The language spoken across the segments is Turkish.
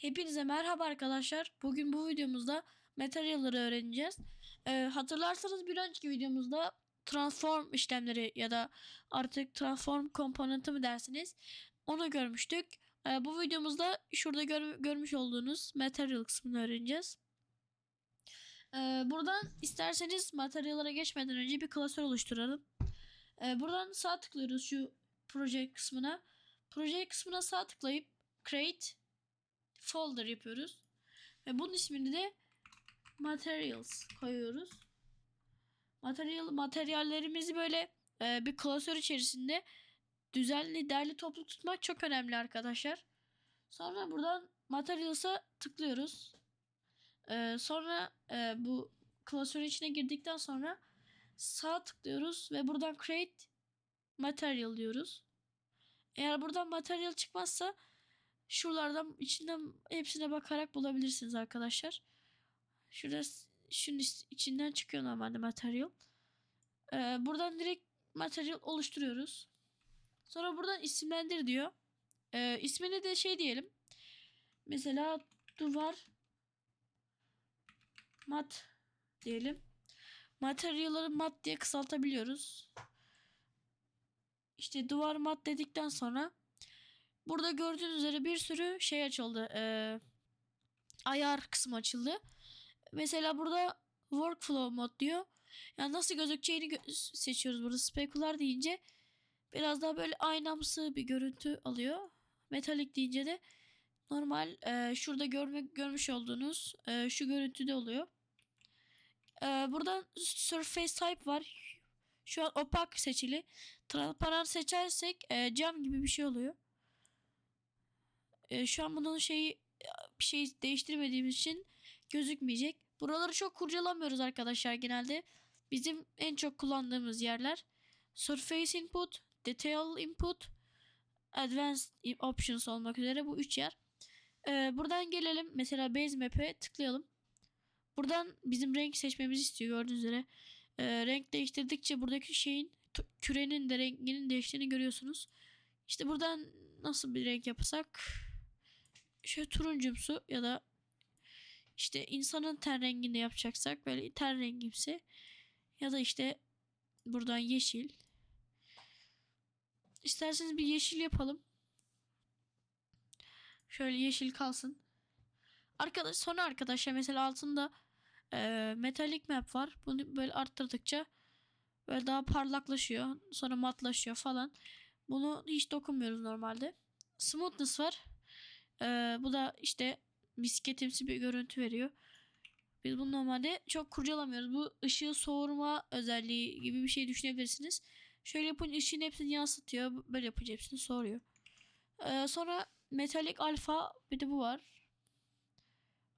Hepinize merhaba arkadaşlar. Bugün bu videomuzda materyalleri öğreneceğiz. Ee, hatırlarsanız bir önceki videomuzda transform işlemleri ya da artık transform komponenti mi dersiniz onu görmüştük. Ee, bu videomuzda şurada gör- görmüş olduğunuz material kısmını öğreneceğiz. Ee, buradan isterseniz materyallere geçmeden önce bir klasör oluşturalım. Ee, buradan sağ tıklıyoruz şu proje kısmına. Proje kısmına sağ tıklayıp create folder yapıyoruz. Ve bunun ismini de materials koyuyoruz. Material materyallerimizi böyle e, bir klasör içerisinde düzenli derli toplu tutmak çok önemli arkadaşlar. Sonra buradan materials'a tıklıyoruz. E, sonra e, bu klasörün içine girdikten sonra sağ tıklıyoruz ve buradan create material diyoruz. Eğer buradan materyal çıkmazsa şuralardan içinden hepsine bakarak bulabilirsiniz arkadaşlar. Şurada şunun içinden çıkıyor normalde materyal. Ee, buradan direkt materyal oluşturuyoruz. Sonra buradan isimlendir diyor. Ee, ismini de şey diyelim. Mesela duvar mat diyelim. Materyalları mat diye kısaltabiliyoruz. İşte duvar mat dedikten sonra Burada gördüğünüz üzere bir sürü şey açıldı. Ee, ayar kısmı açıldı. Mesela burada workflow mod diyor. Yani nasıl gözükeceğini gö- seçiyoruz burada. Specular deyince biraz daha böyle aynamsı bir görüntü alıyor. Metalik deyince de normal e, şurada görme, görmüş olduğunuz e, şu görüntüde oluyor. E, buradan surface type var. Şu an opak seçili. Transparan seçersek e, cam gibi bir şey oluyor. E, şu an bunun şeyi bir şey değiştirmediğimiz için gözükmeyecek. Buraları çok kurcalamıyoruz arkadaşlar genelde. Bizim en çok kullandığımız yerler Surface Input, Detail Input, Advanced Options olmak üzere bu üç yer. E, buradan gelelim mesela Base Map'e tıklayalım. Buradan bizim renk seçmemizi istiyor gördüğünüz üzere. E, renk değiştirdikçe buradaki şeyin kürenin de renginin değiştiğini görüyorsunuz. İşte buradan nasıl bir renk yapsak şöyle turuncumsu ya da işte insanın ten renginde yapacaksak böyle ten rengimsi ya da işte buradan yeşil. İsterseniz bir yeşil yapalım. Şöyle yeşil kalsın. Arkadaş sonra arkadaşlar mesela altında e, metalik map var. Bunu böyle arttırdıkça böyle daha parlaklaşıyor. Sonra matlaşıyor falan. Bunu hiç dokunmuyoruz normalde. Smoothness var. Ee, bu da işte misketimsi bir görüntü veriyor. Biz bunu normalde çok kurcalamıyoruz. Bu ışığı soğurma özelliği gibi bir şey düşünebilirsiniz. Şöyle yapınca ışığın hepsini yansıtıyor. Böyle yapınca hepsini soğuruyor. Ee, sonra metalik alfa bir de bu var.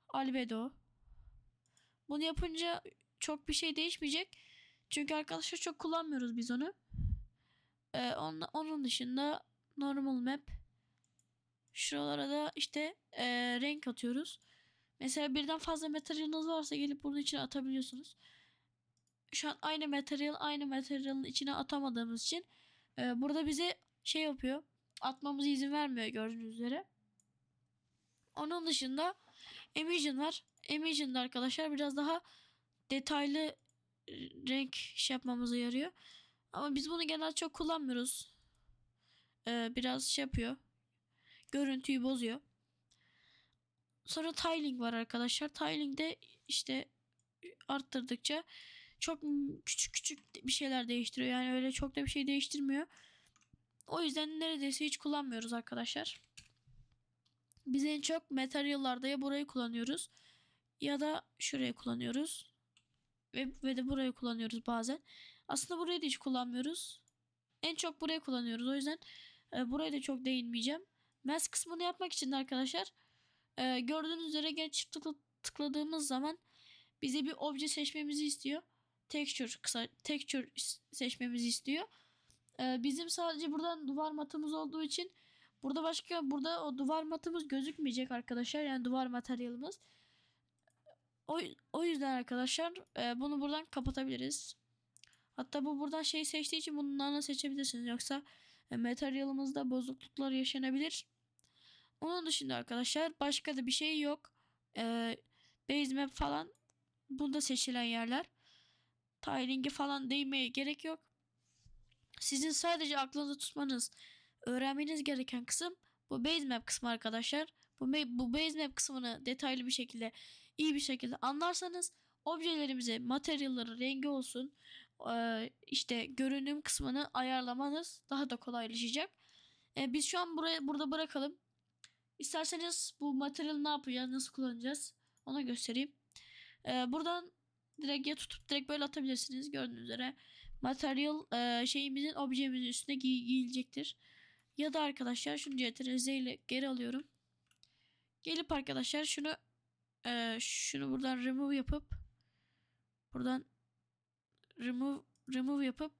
Albedo. Bunu yapınca çok bir şey değişmeyecek. Çünkü arkadaşlar çok kullanmıyoruz biz onu. Ee, onun, onun dışında normal map Şuralara da işte e, renk atıyoruz. Mesela birden fazla materyaliniz varsa gelip bunun içine atabiliyorsunuz. Şu an aynı materyal aynı materyalin içine atamadığımız için e, burada bize şey yapıyor. Atmamıza izin vermiyor gördüğünüz üzere. Onun dışında Emission var. Emission'da arkadaşlar biraz daha detaylı e, renk şey yapmamıza yarıyor. Ama biz bunu genelde çok kullanmıyoruz. E, biraz şey yapıyor görüntüyü bozuyor. Sonra tiling var arkadaşlar. Tiling de işte arttırdıkça çok küçük küçük bir şeyler değiştiriyor. Yani öyle çok da bir şey değiştirmiyor. O yüzden neredeyse hiç kullanmıyoruz arkadaşlar. Biz en çok materyallarda ya burayı kullanıyoruz ya da şurayı kullanıyoruz. Ve, ve de burayı kullanıyoruz bazen. Aslında burayı da hiç kullanmıyoruz. En çok burayı kullanıyoruz. O yüzden e, buraya da çok değinmeyeceğim. Mask kısmını yapmak için de arkadaşlar e, gördüğünüz üzere gene çift tıkla, tıkladığımız zaman bize bir obje seçmemizi istiyor. Texture kısa texture seçmemizi istiyor. E, bizim sadece buradan duvar matımız olduğu için burada başka burada o duvar matımız gözükmeyecek arkadaşlar. Yani duvar materyalimiz. O, o yüzden arkadaşlar e, bunu buradan kapatabiliriz. Hatta bu buradan şey seçtiği için bunlarla seçebilirsiniz. Yoksa e, materyalımızda bozukluklar yaşanabilir. Onun dışında arkadaşlar başka da bir şey yok. Ee, base map falan bunda seçilen yerler. Tiling'e falan değmeye gerek yok. Sizin sadece aklınızda tutmanız, öğrenmeniz gereken kısım bu base map kısmı arkadaşlar. Bu, bu base map kısmını detaylı bir şekilde, iyi bir şekilde anlarsanız objelerimize materyalleri rengi olsun, eee, işte görünüm kısmını ayarlamanız daha da kolaylaşacak. E, biz şu an buraya burada bırakalım. İsterseniz bu materyali ne yapacağız, nasıl kullanacağız ona göstereyim. E, buradan direkt ya tutup direkt böyle atabilirsiniz gördüğünüz üzere. Materyal e, şeyimizin objemizin üstüne giy- giyilecektir. Ya da arkadaşlar şunu CTRL ile geri alıyorum. Gelip arkadaşlar şunu e, şunu buradan remove yapıp buradan remove remove yapıp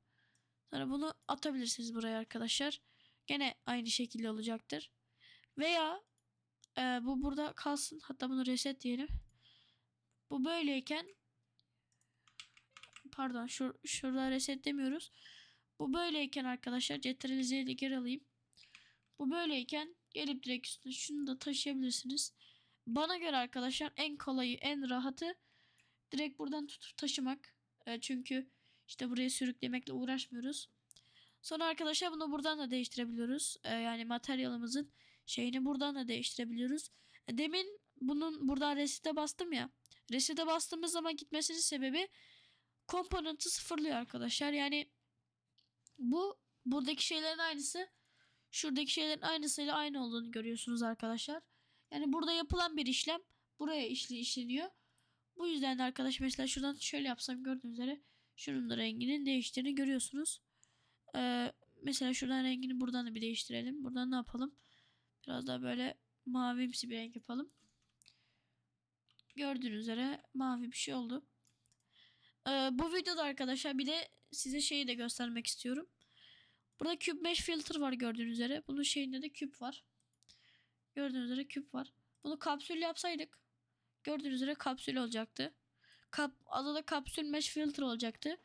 sonra bunu atabilirsiniz buraya arkadaşlar. Gene aynı şekilde olacaktır. Veya e, bu burada kalsın. Hatta bunu reset diyelim. Bu böyleyken pardon şur şurada reset demiyoruz. Bu böyleyken arkadaşlar Ctrl Z ile geri alayım. Bu böyleyken gelip direkt üstüne şunu da taşıyabilirsiniz. Bana göre arkadaşlar en kolayı en rahatı direkt buradan tutup taşımak. E, çünkü işte buraya sürüklemekle uğraşmıyoruz. Sonra arkadaşlar bunu buradan da değiştirebiliyoruz. E, yani materyalımızın şeyini buradan da değiştirebiliyoruz. E, demin bunun buradan resete bastım ya. Resete bastığımız zaman gitmesinin sebebi komponenti sıfırlıyor arkadaşlar. Yani bu buradaki şeylerin aynısı şuradaki şeylerin aynısıyla aynı olduğunu görüyorsunuz arkadaşlar. Yani burada yapılan bir işlem buraya işli işleniyor. Bu yüzden de arkadaş mesela şuradan şöyle yapsam gördüğünüz üzere şunun da renginin değiştiğini görüyorsunuz. Ee, mesela şuradan rengini buradan da bir değiştirelim. Buradan ne yapalım? Biraz daha böyle mavimsi bir renk yapalım. Gördüğünüz üzere mavi bir şey oldu. Ee, bu videoda arkadaşlar bir de size şeyi de göstermek istiyorum. Burada Cube Mesh Filter var gördüğünüz üzere. Bunun şeyinde de küp var. Gördüğünüz üzere küp var. Bunu kapsül yapsaydık gördüğünüz üzere kapsül olacaktı. Kap, adı da kapsül mesh filter olacaktı.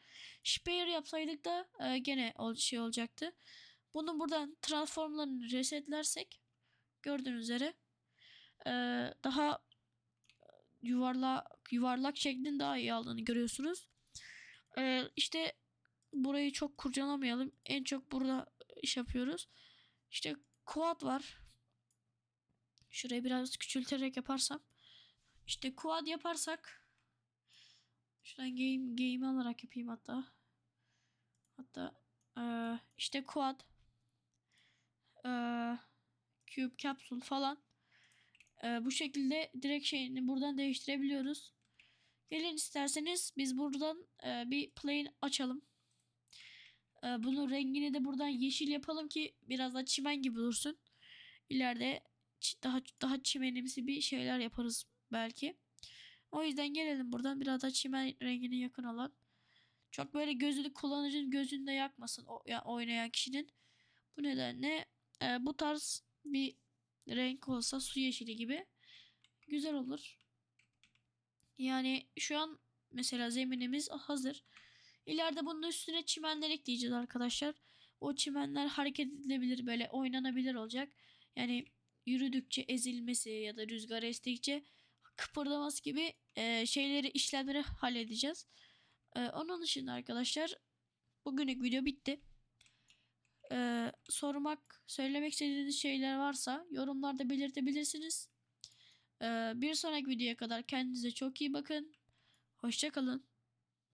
Spare yapsaydık da e, gene şey olacaktı. Bunu buradan transformlarını resetlersek gördüğünüz üzere e, daha yuvarlak yuvarlak şeklin daha iyi aldığını görüyorsunuz. E, işte burayı çok kurcalamayalım. En çok burada iş yapıyoruz. İşte quad var. Şurayı biraz küçülterek yaparsam. İşte quad yaparsak şuradan game game alarak yapayım hatta. Hatta eee, işte quad eee, cube capsule falan eee, bu şekilde direkt şeyini buradan değiştirebiliyoruz. Gelin isterseniz biz buradan eee, bir plane açalım. Eee, bunun rengini de buradan yeşil yapalım ki biraz da çimen gibi dursun. İleride daha daha çimenimsi bir şeyler yaparız belki. O yüzden gelelim buradan biraz da çimen rengine yakın olan. Çok böyle gözünü kullanıcının gözünde yakmasın o, ya, oynayan kişinin. Bu nedenle e, bu tarz bir renk olsa su yeşili gibi güzel olur. Yani şu an mesela zeminimiz hazır. İleride bunun üstüne çimenler ekleyeceğiz arkadaşlar. O çimenler hareket edilebilir böyle oynanabilir olacak. Yani yürüdükçe ezilmesi ya da rüzgar estikçe kıpırdaması gibi e, şeyleri işlemleri halledeceğiz. E, onun dışında arkadaşlar bugünlük video bitti. E, sormak, söylemek istediğiniz şeyler varsa yorumlarda belirtebilirsiniz. E, bir sonraki videoya kadar kendinize çok iyi bakın. Hoşçakalın.